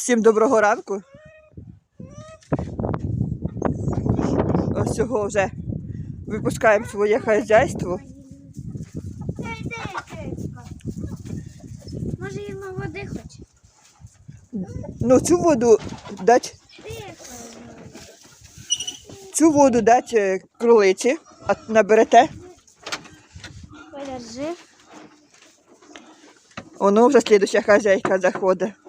Всім доброго ранку. Ось цього вже випускаємо своє хазяйство. Може йому води хоче? Ну, цю воду дать, цю воду дать е, кролиці, а наберете. Подержи. Воно вже слідуща хазяйка заходить.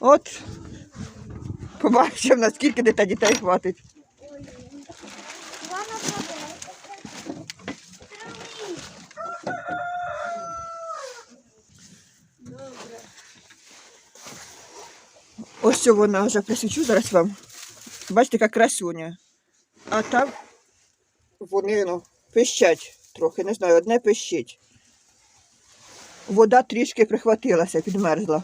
От. Побачимо, наскільки дітей дітей хватить. Ось що вона вже присвічу зараз вам. Бачите, яка красуня. А там вони ну, пищать трохи, не знаю, одне пищить. Вода трішки прихватилася, підмерзла.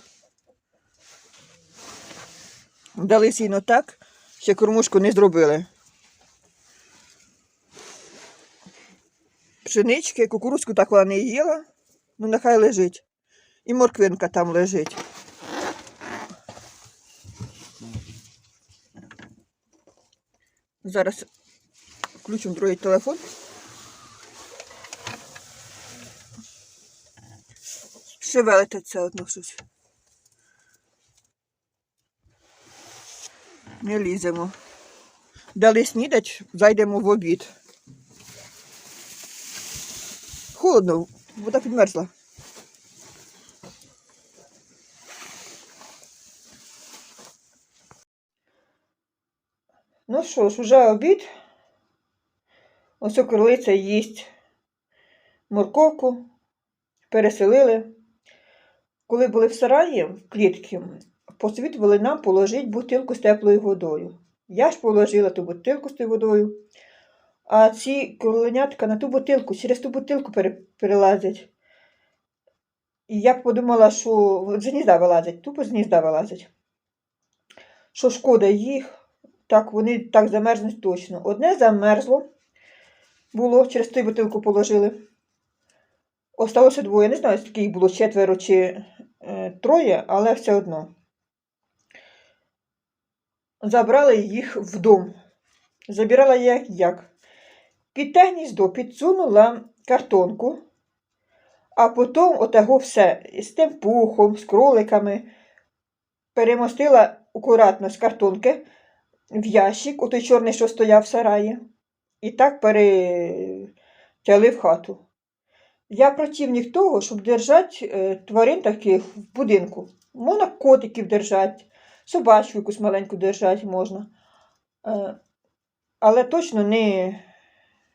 Дали сіно так, ще кормушку не зробили. Пшенички, кукурузку так вона не їла, ну нехай лежить. І морквинка там лежить. Зараз включимо другий телефон. Шевелите це одно щось. Не ліземо. Дали снідать, зайдемо в обід. Холодно, вода підмерзла. Ну що ж, уже обід. Ось кролиця їсть морковку, переселили. Коли були в сараї в клітці, посвітували нам положити бутилку з теплою водою. Я ж положила ту бутилку з тою водою, а ці кроленятка на ту бутилку, через ту бутилку пере- перелазять. І я подумала, що з гнізда вилазять, тупо з гнізда вилазять. Що шкода їх, так вони так замерзнуть точно. Одне замерзло було, через ту бутилку положили. Осталося двоє. Не знаю, скільки їх було четверо чи е, троє, але все одно. Забрали їх в дом. Забирала я як. Під те гніздо підсунула картонку, а потім отаго все з тим пухом, з кроликами перемостила акуратно з картонки в ящик, у той чорний, що стояв в сараї, і так перетяли в хату. Я противник того, щоб держати е, тварин таких в будинку. Можна котиків держати, собачку якусь маленьку держати можна. Е, але точно не,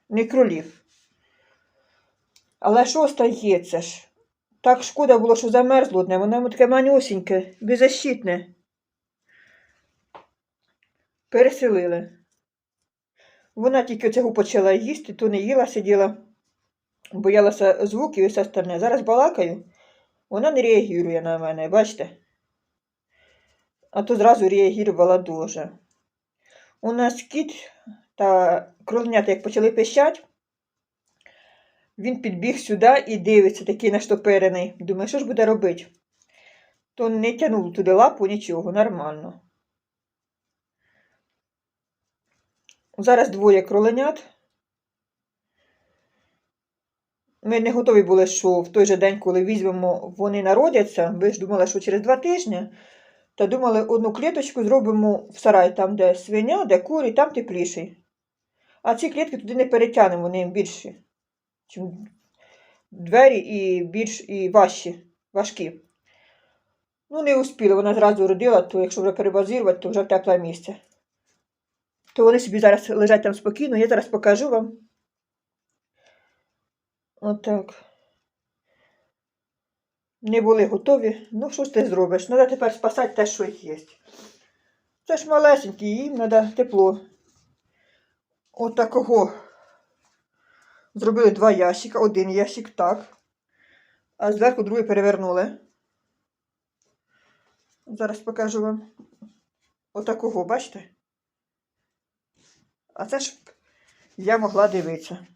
не кролів. Але що стається ж? Так шкода було, що замерзло одне, воно таке манюсіньке, беззащитне. Переселили. Вона тільки цього почала їсти, то не їла, сиділа, боялася звуків і все остальне. Зараз балакаю, вона не реагує на мене, бачите? А то зразу реагувала дуже. У нас кіт та кроленята, як почали пищать, він підбіг сюди і дивиться, такий наштоперений. Думає, що ж буде робити? То не тягнув туди лапу, нічого, нормально. Зараз двоє кроленят. Ми не готові були, що в той же день, коли візьмемо, вони народяться. Ви ж думали, що через два тижні. Та думали, одну кліточку зробимо в сарай, там, де свиня, де курі, там тепліший. А ці клітки туди не перетягнемо, вони більші, чим двері і більш і важчі, важкі. Ну, не успіли, вона зразу родила, то якщо вже перебазірувати, то вже в тепле місце. То вони собі зараз лежать там спокійно, я зараз покажу вам. Отак. Не були готові. Ну, що ж ти зробиш? Треба тепер спасати те, що є. Це ж малесенькі, їм треба тепло. Отакого. Зробили два ящика. Один ящик так. А зверху другий перевернули. Зараз покажу вам. Отакого, бачите? А це ж я могла дивитися.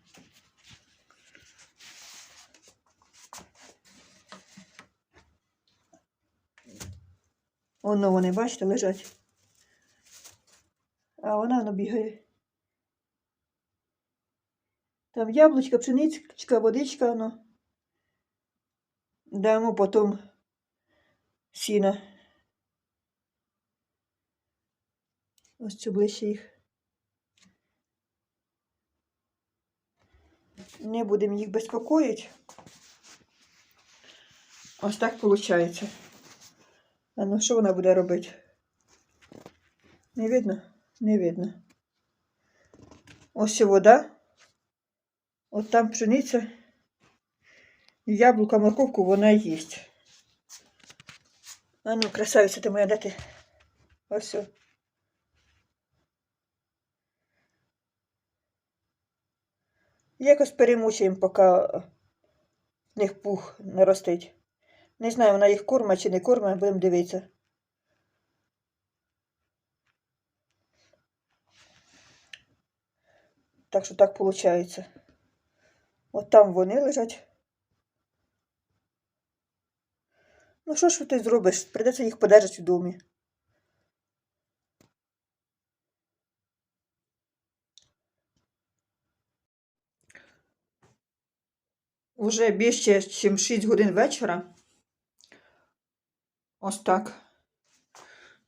Воно вони, бачите, лежать. А вона воно бігає. Там яблучка, пшеничка, водичка, воно. Дамо потім сіна. Ось це ближче їх. Не будемо їх безпокоїти. Ось так виходить. А ну що вона буде робити? Не видно? Не видно. Ось вода. От там пшениця. Яблука, морковку вона їсть. А ну, красавиця ти моя, де ти? Ось. Якось перемучаємо, поки в них пух наростить. Не знаю, вона їх корма чи не корма, будемо дивитися. Так що так виходить. От там вони лежать. Ну, що ж ти зробиш? Придеться їх подержати в домі. Уже більше, ніж 6 годин вечора. Ось так.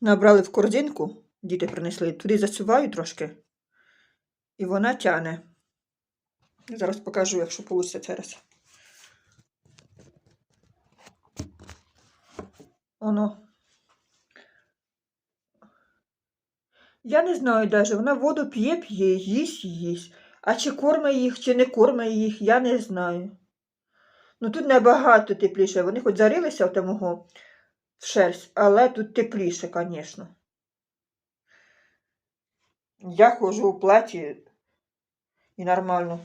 Набрали в корзинку, діти принесли, туди засуваю трошки, і вона тяне. Зараз покажу, якщо вийде зараз. Воно. Я не знаю даже, вона воду п'є, п'є, їсть, їсть. А чи корма їх, чи не корма їх, я не знаю. Ну тут набагато тепліше. Вони хоч зарилися в тамого шерсть, але тут тепліше, звісно. Я ходжу у платі і нормально.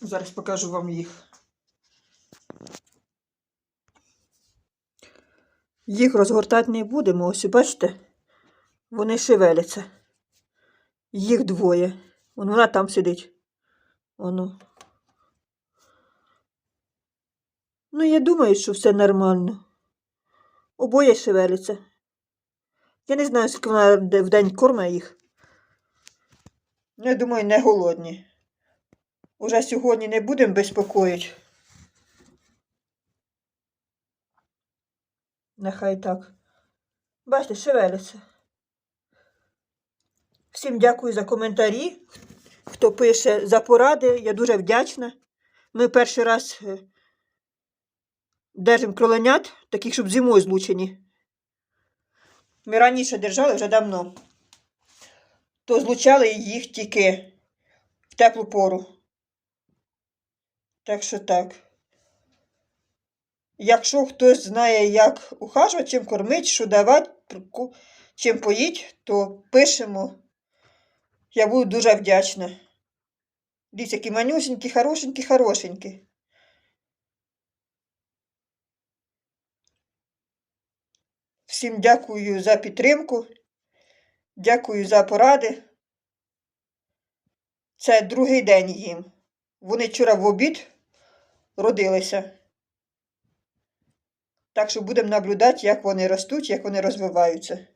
Зараз покажу вам їх. Їх розгортати не будемо. Ось бачите, вони шевеляться. Їх двоє. Вон вона там сидить. Воно. Ну, я думаю, що все нормально. Обоє шевеляться. Я не знаю, скільки вона в день корма їх. Ну, Я думаю, не голодні. Уже сьогодні не будемо безпокоїти. Нехай так. Бачите, шевеляться. Всім дякую за коментарі. Хто пише за поради, я дуже вдячна. Ми перший раз е, держимо кроленят, таких, щоб зимою злучені. Ми раніше держали вже давно. То злучали їх тільки в теплу пору. Так що так. Якщо хтось знає, як ухажувати, чим кормити, що давати, чим поїть, то пишемо. Я буду дуже вдячна. Дивіться, які манюсенькі, хорошенькі, хорошенькі. Всім дякую за підтримку. Дякую за поради. Це другий день їм. Вони вчора в обід родилися. Так що будемо наблюдати, як вони ростуть, як вони розвиваються.